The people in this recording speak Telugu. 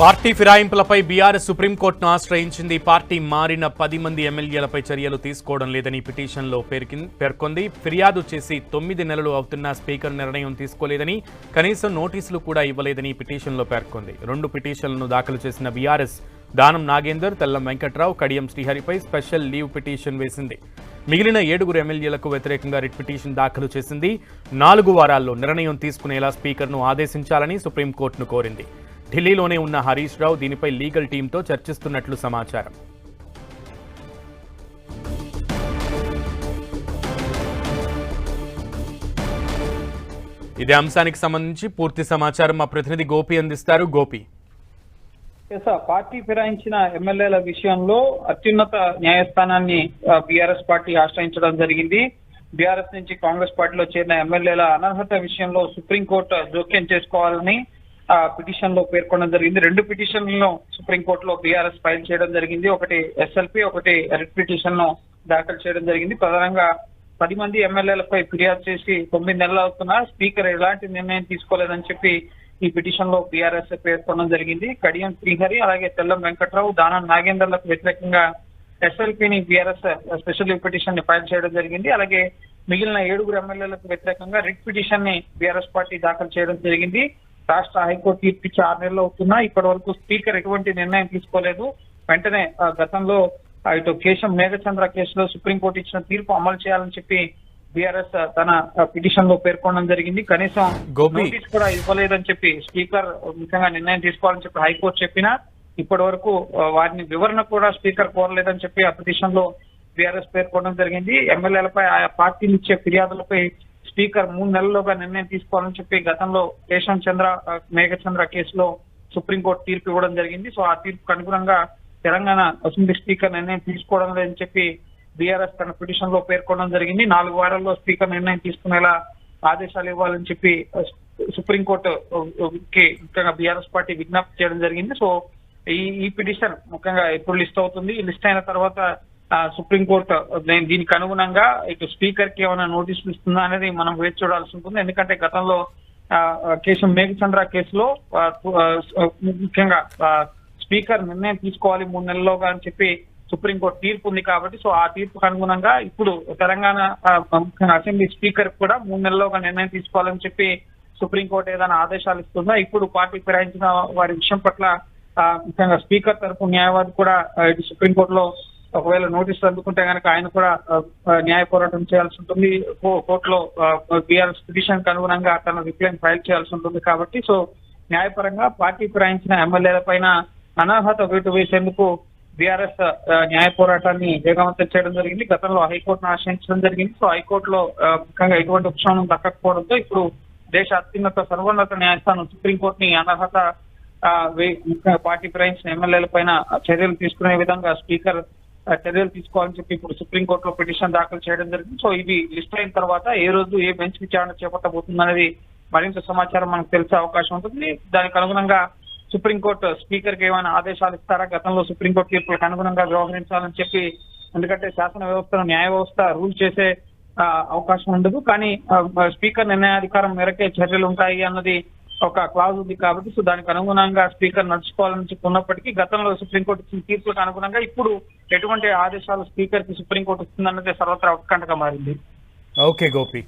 పార్టీ ఫిరాయింపులపై బీఆర్ఎస్ సుప్రీంకోర్టును ఆశ్రయించింది. పార్టీ మారిన పది మంది ఎమ్మెల్యేలపై చర్యలు తీసుకోవడం లేదని పిటిషన్లో పేర్కొంది. ఫిర్యాదు చేసి తొమ్మిది నెలలు అవుతున్నా స్పీకర్ నిర్ణయం తీసుకోలేదని కనీసం నోటీసులు కూడా ఇవ్వలేదని పిటిషన్లో పేర్కొంది. రెండు పిటిషన్లను దాఖలు చేసిన బీఆర్ఎస్ దానం నాగేందర్ తెల్లం వెంకట్రావు కడియం శ్రీహరిపై స్పెషల్ లీవ్ పిటిషన్ వేసింది. మిగిలిన ఏడుగురు ఎమ్మెల్యేలకు వ్యతిరేకంగా రిట్ పిటిషన్ దాఖలు చేసింది. నాలుగు వారాల్లో నిర్ణయం తీసుకునేలా స్పీకర్ను ఆదేశించాలని సుప్రీంకోర్టును కోరింది. ఢిల్లీలోనే ఉన్న హరీష్ రావు దీనిపై లీగల్ టీంతో చర్చిస్తున్నట్లు సమాచారం. ఇదే అంశానికి సంబంధించి పూర్తి సమాచారం మా ప్రతినిధి గోపి అందిస్తారు. గోపి. పార్టీ ఫిరాయించిన ఎమ్మెల్యేల విషయంలో అత్యున్నత న్యాయస్థానాన్ని బీఆర్ఎస్ పార్టీ ఆశ్రయించడం జరిగింది. బీఆర్ఎస్ నుంచి కాంగ్రెస్ పార్టీలో చేరిన ఎమ్మెల్యేల అనర్హత విషయంలో సుప్రీంకోర్టు జోక్యం చేసుకోవాలని పిటిషన్లో పేర్కొనడం జరిగింది. రెండు పిటిషన్లను సుప్రీంకోర్టులో బీఆర్ఎస్ ఫైల్ చేయడం జరిగింది. ఒకటి ఎస్ఎల్పి ఒకటి రిట్ పిటిషన్ను దాఖలు చేయడం జరిగింది. ప్రధానంగా పది మంది ఎమ్మెల్యేలపై ఫిర్యాదు చేసి తొమ్మిది నెలలు అవుతున్నా స్పీకర్ ఎలాంటి నిర్ణయం తీసుకోలేదని చెప్పి ఈ పిటిషన్లో బీఆర్ఎస్ పేర్కొనడం జరిగింది. కడియం శ్రీహరి అలాగే తెల్లం వెంకట్రావు దానం నాగేందర్లకు వ్యతిరేకంగా ఎస్ఎల్పిని బీఆర్ఎస్ స్పెషల్ పిటిషన్ని ఫైల్ చేయడం జరిగింది. అలాగే మిగిలిన ఏడుగురు ఎమ్మెల్యేలకు వ్యతిరేకంగా రిట్ పిటిషన్ని బీఆర్ఎస్ పార్టీ దాఖలు చేయడం జరిగింది. రాష్ట్ర హైకోర్టు తీర్పు ఇచ్చి ఆరు నెలలు అవుతున్నా ఇప్పటి వరకు స్పీకర్ ఎటువంటి నిర్ణయం తీసుకోలేదు. వెంటనే గతంలో ఇటు కేశం మేఘచంద్ర కేసులో సుప్రీంకోర్టు ఇచ్చిన తీర్పు అమలు చేయాలని చెప్పి బీఆర్ఎస్ తన పిటిషన్లో పేర్కొనడం జరిగింది. కనీసం. నోటీస్ కూడా ఇవ్వలేదని చెప్పి స్పీకర్ ముఖ్యంగా నిర్ణయం తీసుకోవాలని చెప్పి హైకోర్టు చెప్పినా ఇప్పటి వరకు వారిని వివరణ కూడా స్పీకర్ కోరలేదని చెప్పి ఆ పిటిషన్లో బీఆర్ఎస్ పేర్కొనడం జరిగింది. ఎమ్మెల్యేలపై ఆయా పార్టీలు ఇచ్చే ఫిర్యాదులపై స్పీకర్ మూడు నెలల్లోగా నిర్ణయం తీసుకోవాలని చెప్పి గతంలో కేశం చంద్ర మేఘచంద్ర కేసులో సుప్రీంకోర్టు తీర్పు ఇవ్వడం జరిగింది. సో ఆ తీర్పుకు అనుగుణంగా తెలంగాణ అసెంబ్లీ స్పీకర్ నిర్ణయం తీసుకోవడం లేదని చెప్పి బీఆర్ఎస్ తన పిటిషన్లో పేర్కొనడం జరిగింది. నాలుగు వారాల్లో స్పీకర్ నిర్ణయం తీసుకునేలా ఆదేశాలు ఇవ్వాలని చెప్పి సుప్రీంకోర్టు కి ముఖ్యంగా బీఆర్ఎస్ పార్టీ విజ్ఞప్తి చేయడం జరిగింది. సో ఈ ఈ పిటిషన్ ముఖ్యంగా ఎప్పుడు లిస్ట్ అవుతుంది. ఈ లిస్ట్ అయిన తర్వాత సుప్రీంకోర్టు నేను దీనికి అనుగుణంగా ఇటు స్పీకర్కి ఏమైనా నోటీసులు ఇస్తుందా అనేది మనం వేచి చూడాల్సి ఉంటుంది. ఎందుకంటే గతంలో ఆ, కేసు మేఘచంద్ర కేసులో ముఖ్యంగా ఆ, స్పీకర్ నిర్ణయం తీసుకోవాలి మూడు నెలల్లోగా అని చెప్పి సుప్రీంకోర్టు తీర్పు ఉంది కాబట్టి సో ఆ తీర్పుకు అనుగుణంగా ఇప్పుడు తెలంగాణ ఆ, అసెంబ్లీ స్పీకర్ కూడా మూడు నెలల్లోగా నిర్ణయం తీసుకోవాలని చెప్పి సుప్రీంకోర్టు ఏదైనా ఆదేశాలు ఇస్తుందా? ఇప్పుడు పార్టీ ఫిరాయించిన వారి విషయం పట్ల ఆ, ముఖ్యంగా స్పీకర్ తరపు న్యాయవాది కూడా ఇటు సుప్రీంకోర్టులో ఒకవేళ నోటీసులు అందుకుంటే కనుక ఆయన కూడా న్యాయ పోరాటం చేయాల్సి ఉంటుంది. కోర్టులో బీఆర్ఎస్ పిటిషన్ అనుగుణంగా తన రిప్లైన్ ఫైల్ చేయాల్సి ఉంటుంది కాబట్టి సో న్యాయపరంగా పార్టీ ఫిరాయించిన ఎమ్మెల్యేల పైన అనర్హత వేటు వేసేందుకు బీఆర్ఎస్ న్యాయ పోరాటాన్ని వేగవంతం చేయడం జరిగింది. గతంలో హైకోర్టును ఆశ్రయించడం జరిగింది. సో హైకోర్టులో ముఖ్యంగా ఎటువంటి ఉపశమనం దక్కకపోవడంతో ఇప్పుడు దేశ అత్యున్నత సర్వోన్నత న్యాయస్థానం సుప్రీంకోర్టుని అనర్హత పార్టీ ఫిరాయించిన ఎమ్మెల్యేల పైన చర్యలు తీసుకునే విధంగా స్పీకర్ చర్యలు తీసుకోవాలని చెప్పి ఇప్పుడు సుప్రీంకోర్టులో పిటిషన్ దాఖలు చేయడం జరిగింది. సో ఇది లిస్ట్ అయిన తర్వాత ఏ రోజు ఏ బెంచ్ విచారణ చేపట్టబోతుంది అనేది మరింత సమాచారం మనకు తెలిసే అవకాశం ఉంటుంది. దానికి అనుగుణంగా సుప్రీంకోర్టు స్పీకర్కి ఏమైనా ఆదేశాలు ఇస్తారా? గతంలో సుప్రీంకోర్టు తీర్పులకు అనుగుణంగా వ్యవహరించాలని చెప్పి ఎందుకంటే శాసన వ్యవస్థను న్యాయ వ్యవస్థ రూల్ చేసే అవకాశం ఉండదు. కానీ స్పీకర్ నిర్ణయాధికారం మేరకే చర్యలు ఉంటాయి అన్నది ఒక క్లాజ్ ఉంది కాబట్టి సో దానికి అనుగుణంగా స్పీకర్ నడుచుకోవాలని ఉన్నప్పటికీ గతంలో సుప్రీంకోర్టు ఇచ్చిన తీర్పులకు అనుగుణంగా ఇప్పుడు ఎటువంటి ఆదేశాలు స్పీకర్కి సుప్రీంకోర్టు ఇస్తుందన్నది సర్వత్రా ఉత్కంఠగా మారింది. ఓకే గోపి.